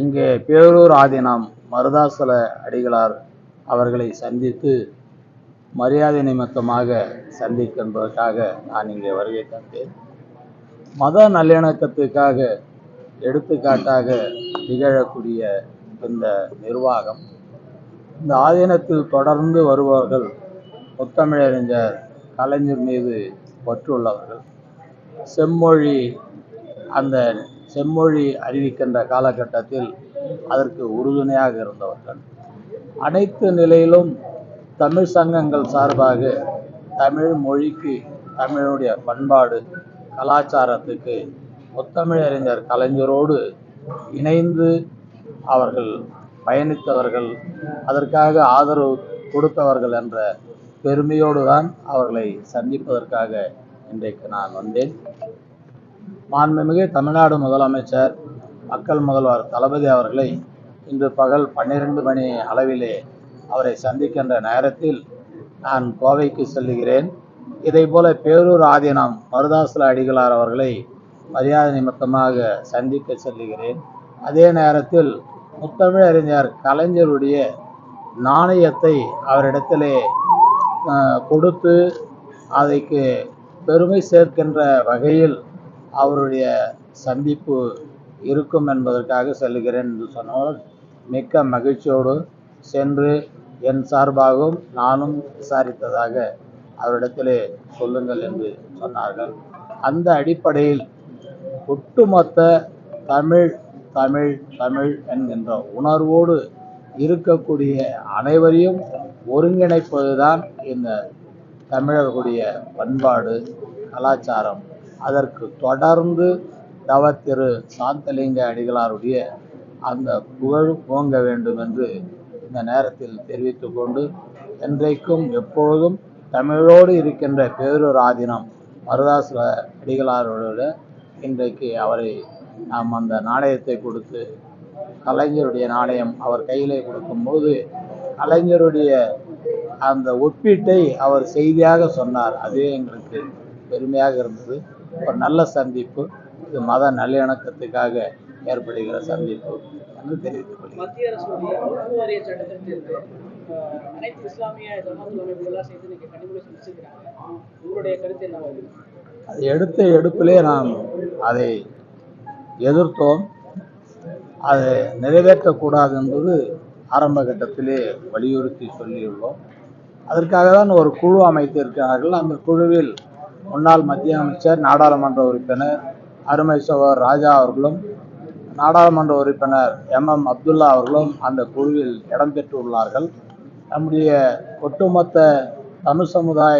இங்கே பேரூர் ஆதீனம் மருதாசல அடிகளார் அவர்களை சந்தித்து மரியாதை நிமித்தமாக சந்திக்கின்றதற்காக நான் இங்கே வருகை தந்தேன். மத நல்லிணக்கத்துக்காக எடுத்துக்காட்டாக திகழக்கூடிய இந்த நிர்வாகம் இந்த ஆதீனத்தில் தொடர்ந்து வருபவர்கள் முத்தமிழறிஞர் கலைஞர் மீது பற்றுள்ளவர்கள். செம்மொழி அந்த செம்மொழி அறிவிக்கின்ற காலகட்டத்தில் அதற்கு உறுதுணையாக இருந்தவர்கள். அனைத்து நிலையிலும் தமிழ் சங்கங்கள் சார்பாக தமிழ் மொழிக்கு தமிழுடைய பண்பாடு கலாச்சாரத்துக்கு முத்தமிழறிஞர் கலைஞரோடு இணைந்து அவர்கள் பயணித்தவர்கள் அதற்காக ஆதரவு கொடுத்தவர்கள் என்ற பெருமையோடு தான் அவர்களை சந்திப்பதற்காக இன்றைக்கு நான் வந்தேன். மாண்புமிகு தமிழ்நாடு முதலமைச்சர் மக்கள் முதல்வர் தளபதி அவர்களை இன்று பகல் பன்னிரண்டு மணி அளவிலே அவரை சந்திக்கின்ற நேரத்தில் நான் கோவைக்கு செல்லுகிறேன். இதை போல பேரூர் ஆதீனம் மருதாசல அடிகளார் அவர்களை மரியாதை நிமித்தமாக சந்திக்க செல்லுகிறேன். அதே நேரத்தில் முத்தமிழறிஞர் கலைஞருடைய நாணயத்தை அவரிடத்திலே கொடுத்து அதைக்கு பெருமை சேர்க்கின்ற வகையில் அவருடைய சந்திப்பு இருக்கும் என்பதற்காக செல்கிறேன் என்று சொன்னவர் மிக்க மகிழ்ச்சியோடு சென்று என் சார்பாகவும் நானும் விசாரித்ததாக அவரிடத்திலே சொல்லுங்கள் என்று சொன்னார்கள். அந்த அடிப்படையில் ஒட்டுமொத்த தமிழ் தமிழ் தமிழ் என்கின்ற உணர்வோடு இருக்கக்கூடிய அனைவரையும் ஒருங்கிணைப்பதுதான் இந்த தமிழர்களுடைய பண்பாடு கலாச்சாரம். அதற்கு தொடர்ந்து தவத்திரு சாந்தலிங்க அடிகளாருடைய அந்த புகழ் ஓங்க வேண்டும் என்று இந்த நேரத்தில் தெரிவித்துக்கொண்டு என்றைக்கும் எப்பொழுதும் தமிழோடு இருக்கின்ற பேரூர் ஆதீனம் மருதாசல அடிகளாரோட இன்றைக்கு அவரை நாம் அந்த நாணயத்தை கொடுத்து கலைஞருடைய நாணயம் அவர் கையிலே கொடுக்கும்போது கலைஞருடைய அந்த ஒப்பீட்டை அவர் செய்தியாக சொன்னார். அதுவே எங்களுக்கு பெருமையாக இருந்தது. ஒரு நல்ல சந்திப்பு. இது மத நல்லிணக்கத்துக்காக ஏற்படுகிற சந்திப்பு என்று தெரிவித்துக் கொள்கிறேன். அது எடுத்த எடுப்பிலே நாம் அதை எதிர்த்தோம். அதை நிறைவேற்றக்கூடாது என்பது ஆரம்ப கட்டத்திலே வலியுறுத்தி சொல்லியுள்ளோம். அதற்காக தான் ஒரு குழு அமைத்திருக்கிறார்கள். அந்த குழுவில் முன்னாள் மத்திய அமைச்சர் நாடாளுமன்ற உறுப்பினர் அருமை சகோதரர் ராஜா அவர்களும் நாடாளுமன்ற உறுப்பினர் எம். எம். அப்துல்லா அவர்களும் அந்த குழுவில் இடம்பெற்றுள்ளார்கள் நம்முடைய ஒட்டுமொத்த தமிழ் சமுதாய